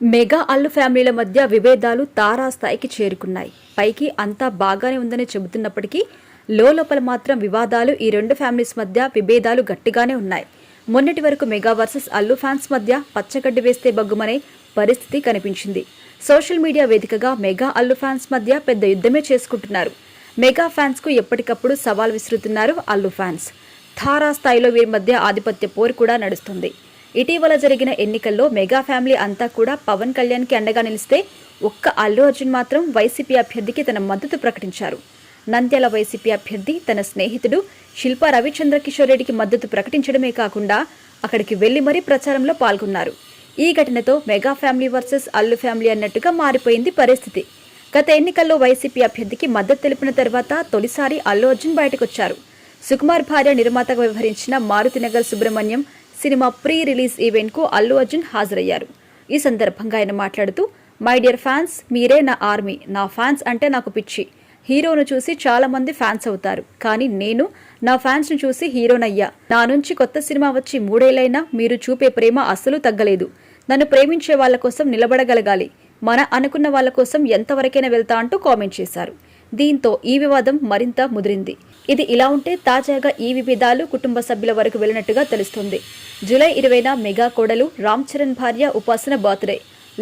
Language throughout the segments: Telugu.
మెగా అల్లు ఫ్యామిలీల మధ్య విభేదాలు తారాస్థాయికి చేరుకున్నాయి. పైకి అంతా బాగానే ఉందని చెబుతున్నప్పటికీ లోపల మాత్రం వివాదాలు ఈ రెండు ఫ్యామిలీస్ మధ్య విభేదాలు గట్టిగానే ఉన్నాయి. మొన్నటి వరకు మెగా వర్సెస్ అల్లు ఫ్యాన్స్ మధ్య పచ్చగడ్డి వేస్తే బగ్గుమనే పరిస్థితి కనిపించింది. సోషల్ మీడియా వేదికగా మెగా అల్లు ఫ్యాన్స్ మధ్య పెద్ద యుద్ధమే చేసుకుంటున్నారు. మెగా ఫ్యాన్స్కు ఎప్పటికప్పుడు సవాల్ విసురుతున్నారు అల్లు ఫ్యాన్స్. తారా స్థాయిలో వీరి మధ్య ఆధిపత్య పోరు కూడా నడుస్తుంది. ఇటీవల జరిగిన ఎన్నికల్లో మెగా ఫ్యామిలీ అంతా కూడా పవన్ కళ్యాణ్కి అండగా నిలిస్తే ఒక్క అల్లు అర్జున్ మాత్రం వైసీపీ అభ్యర్థికి తన మద్దతు ప్రకటించారు. నంద్యాల వైసీపీ అభ్యర్థి తన స్నేహితుడు శిల్పా రవిచంద్ర కిషోర్ రెడ్డికి మద్దతు ప్రకటించడమే కాకుండా అక్కడికి వెళ్ళి మరీ ప్రచారంలో పాల్గొన్నారు. ఈ ఘటనతో mega family versus Allu family అన్నట్టుగా మారిపోయింది పరిస్థితి. గత ఎన్నికల్లో వైసీపీ అభ్యర్థికి మద్దతు తెలిపిన తర్వాత తొలిసారి అల్లు అర్జున్ బయటకొచ్చారు. సుకుమార్ భార్య నిర్మాతగా వ్యవహరించిన Maruthinagar Subramanyam cinema pre release ఈవెంట్కు Allu Arjun హాజరయ్యారు. ఈ సందర్భంగా ఆయన మాట్లాడుతూ మై డియర్ ఫ్యాన్స్ మీరే నా ఆర్మీ. నా ఫ్యాన్స్ అంటే నాకు పిచ్చి. హీరోను చూసి చాలా మంది ఫ్యాన్స్ అవుతారు. కానీ నేను నా ఫ్యాన్స్ను చూసి హీరోనయ్యా. నా నుంచి కొత్త సినిమా వచ్చి మూడేళ్ళైనా మీరు చూపే ప్రేమ అస్సలు తగ్గలేదు. నన్ను ప్రేమించే వాళ్ళ కోసం నిలబడగలగాలి. మన అనుకున్న వాళ్ళ కోసం ఎంతవరకైనా వెళ్తా అంటూ కామెంట్ చేశారు. దీంతో ఈ వివాదం మరింత ముదిరింది. ఇది ఇలా ఉంటే తాజాగా ఈ విభేదాలు కుటుంబ సభ్యుల వరకు వెళ్ళినట్టుగా తెలుస్తుంది. జూలై ఇరవైన మెగా కోడలు రామ్ చరణ్ భార్య ఉపాసన బర్త్డే.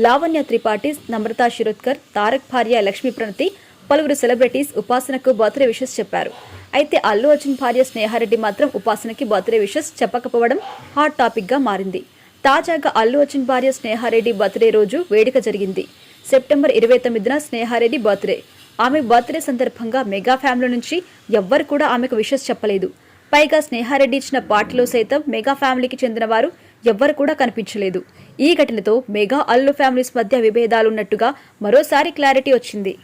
లావణ్య త్రిపాఠి నమ్రతా శిరోద్కర్ తారక్ భార్య లక్ష్మీ ప్రణతి పలువురు సెలబ్రిటీస్ ఉపాసనకు బర్త్డే విషెస్ చెప్పారు. అయితే అల్లు అర్జున్ భార్య స్నేహారెడ్డి మాత్రం ఉపాసనకి బర్త్డే విషెస్ చెప్పకపోవడం హాట్ టాపిక్గా మారింది. తాజాగా అల్లు అర్జున్ భార్య స్నేహారెడ్డి బర్త్డే రోజు వేడుక జరిగింది. సెప్టెంబర్ ఇరవై తొమ్మిదిన స్నేహారెడ్డి బర్త్డే. ఆమె బర్త్డే సందర్భంగా మెగా ఫ్యామిలీ నుంచి ఎవ్వరు కూడా ఆమెకు విషెస్ చెప్పలేదు. పైగా స్నేహారెడ్డి ఇచ్చిన పార్టీలో సైతం మెగా ఫ్యామిలీకి చెందిన వారు ఎవ్వరు కూడా కనిపించలేదు. ఈ ఘటనతో మెగా అల్లు ఫ్యామిలీస్ మధ్య విభేదాలున్నట్టుగా మరోసారి క్లారిటీ వచ్చింది.